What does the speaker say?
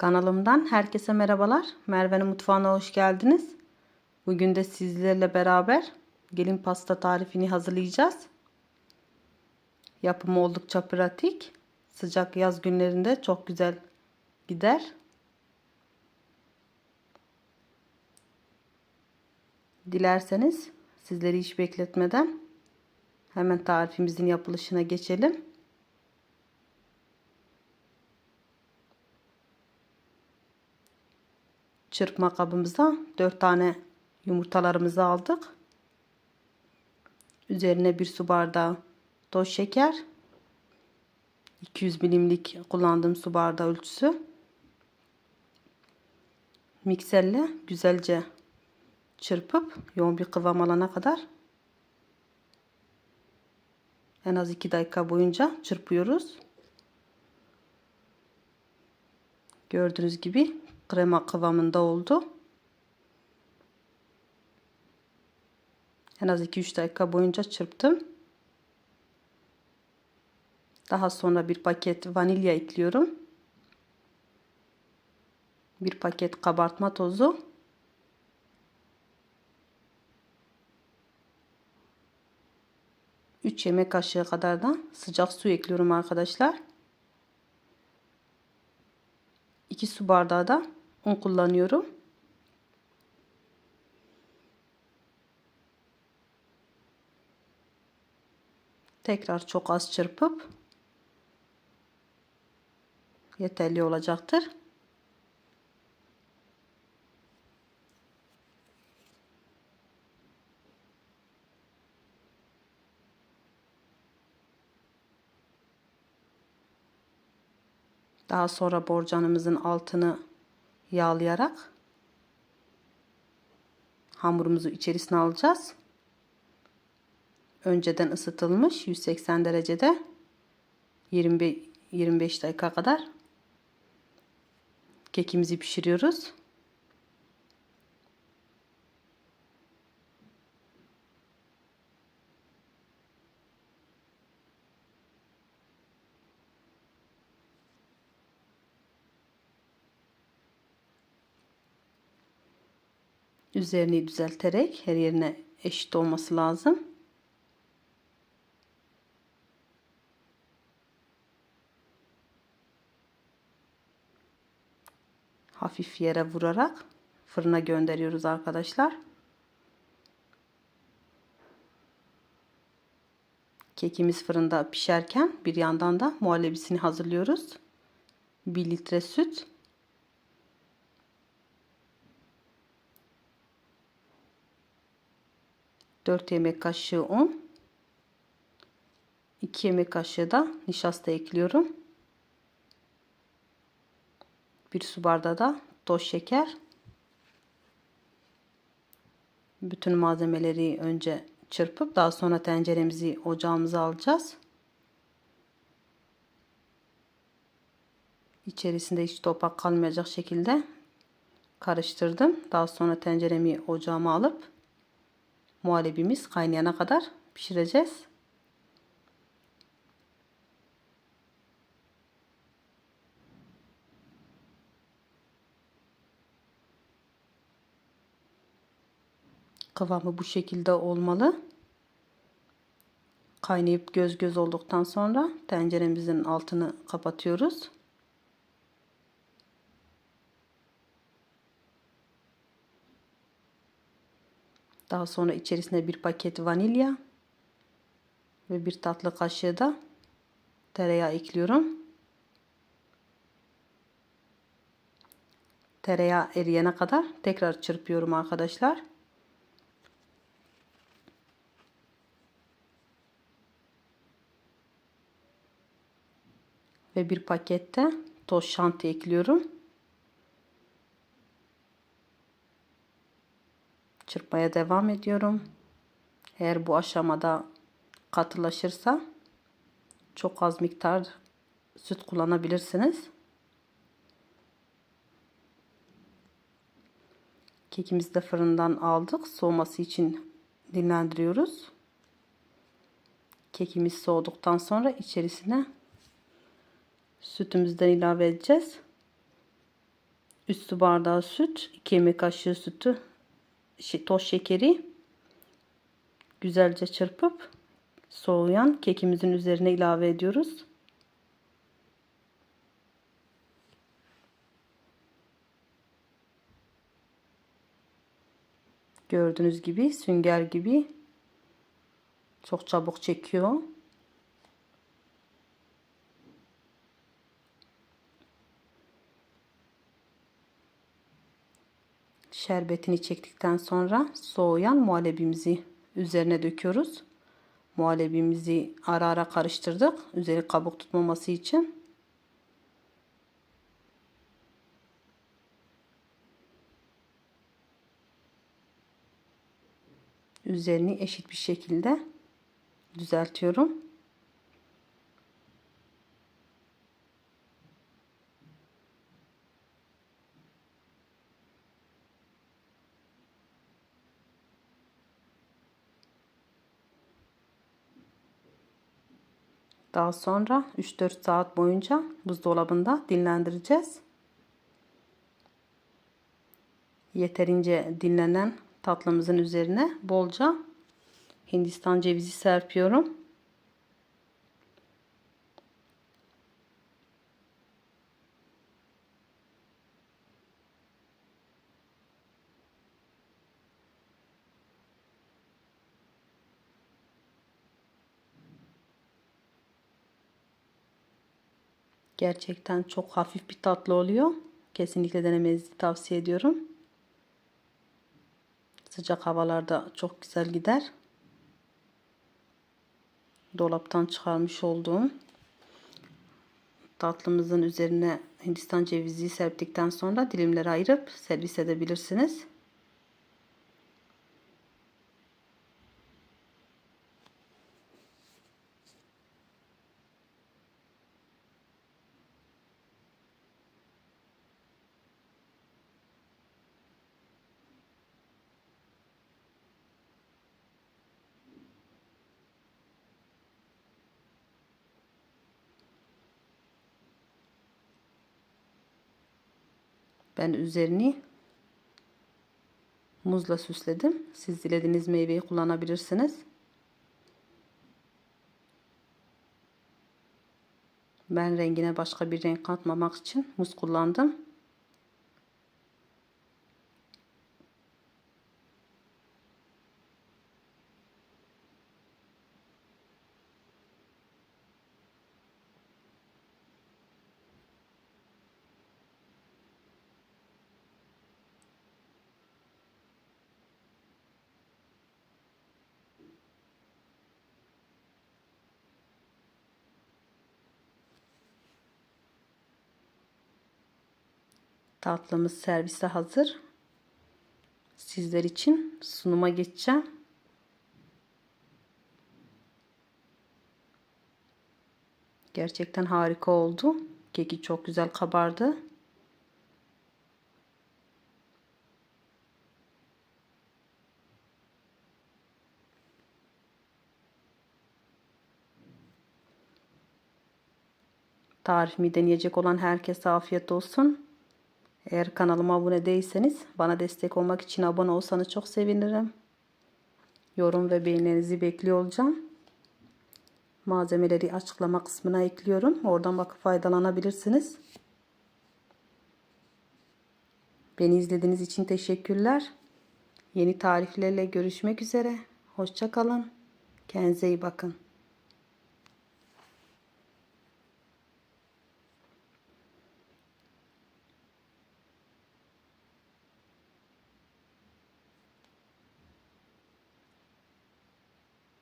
Kanalımdan herkese merhabalar. Merve'nin mutfağına hoş geldiniz. Bugün de sizlerle beraber gelin pasta tarifini hazırlayacağız. Yapımı oldukça pratik. Sıcak yaz günlerinde çok güzel gider. Dilerseniz sizleri hiç bekletmeden hemen tarifimizin yapılışına geçelim. Çırpma kabımıza 4 tane yumurtalarımızı aldık. Üzerine bir su bardağı toz şeker. 200 milimlik kullandığım su bardağı ölçüsü. Mikserle güzelce çırpıp yoğun bir kıvam alana kadar en az 2 dakika boyunca çırpıyoruz. Gördüğünüz gibi krema kıvamında oldu. En az 2-3 dakika boyunca çırptım. Daha sonra bir paket vanilya ekliyorum. Bir paket kabartma tozu. Üç yemek kaşığı kadar da sıcak su ekliyorum arkadaşlar. 2 su bardağı da un kullanıyorum. Tekrar çok az çırpıp yeterli olacaktır. Daha sonra borcamımızın altını yağlayarak hamurumuzu içerisine alacağız. Önceden ısıtılmış 180 derecede 20 25 dakika kadar kekimizi pişiriyoruz. Üzerini düzelterek her yerine eşit olması lazım. Hafif yere vurarak fırına gönderiyoruz arkadaşlar. Kekimiz fırında pişerken bir yandan da muhallebisini hazırlıyoruz. 1 litre süt 4 yemek kaşığı un 2 yemek kaşığı da nişasta ekliyorum. 1 su bardağı da toz şeker. Bütün malzemeleri önce çırpıp daha sonra tenceremizi ocağımıza alacağız. İçerisinde hiç topak kalmayacak şekilde karıştırdım. Daha sonra tenceremi ocağıma alıp muhallebimiz kaynayana kadar pişireceğiz. Kıvamı bu şekilde olmalı. Kaynayıp göz göz olduktan sonra tenceremizin altını kapatıyoruz. Daha sonra içerisine bir paket vanilya ve bir tatlı kaşığı da tereyağı ekliyorum. Tereyağı eriyene kadar tekrar çırpıyorum arkadaşlar. Ve bir pakette toz şanti ekliyorum. Çırpmaya devam ediyorum. Eğer bu aşamada katılaşırsa çok az miktar süt kullanabilirsiniz. Kekimizi de fırından aldık. Soğuması için dinlendiriyoruz. Kekimiz soğuduktan sonra içerisine sütümüzden ilave edeceğiz. 3 su bardağı süt, 2 yemek kaşığı sütü, toz şekeri güzelce çırpıp soğuyan kekimizin üzerine ilave ediyoruz. Gördüğünüz gibi sünger gibi çok çabuk çekiyor. Şerbetini çektikten sonra soğuyan muhallebimizi üzerine döküyoruz. Muhallebimizi ara ara karıştırdık. Üzeri kabuk tutmaması için. Üzerini eşit bir şekilde düzeltiyorum. Daha sonra 3-4 saat boyunca buzdolabında dinlendireceğiz. Yeterince dinlenen tatlımızın üzerine bolca Hindistan cevizi serpiyorum. Gerçekten çok hafif bir tatlı oluyor. Kesinlikle denemenizi tavsiye ediyorum. Sıcak havalarda çok güzel gider. Dolaptan çıkarmış olduğum tatlımızın üzerine Hindistan cevizi serptikten sonra dilimlere ayırıp servis edebilirsiniz. Ben üzerini muzla süsledim. Siz dilediğiniz meyveyi kullanabilirsiniz. Ben rengine başka bir renk katmamak için muz kullandım. Tatlımız servise hazır. Sizler için sunuma geçeceğim. Gerçekten harika oldu. Keki çok güzel kabardı. Tarifimi deneyecek olan herkese afiyet olsun. Eğer kanalıma abone değilseniz bana destek olmak için abone olsanız çok sevinirim. Yorum ve beğenilerinizi bekliyor olacağım. Malzemeleri açıklama kısmına ekliyorum. Oradan bakıp faydalanabilirsiniz. Beni izlediğiniz için teşekkürler. Yeni tariflerle görüşmek üzere. Hoşçakalın. Kendinize iyi bakın.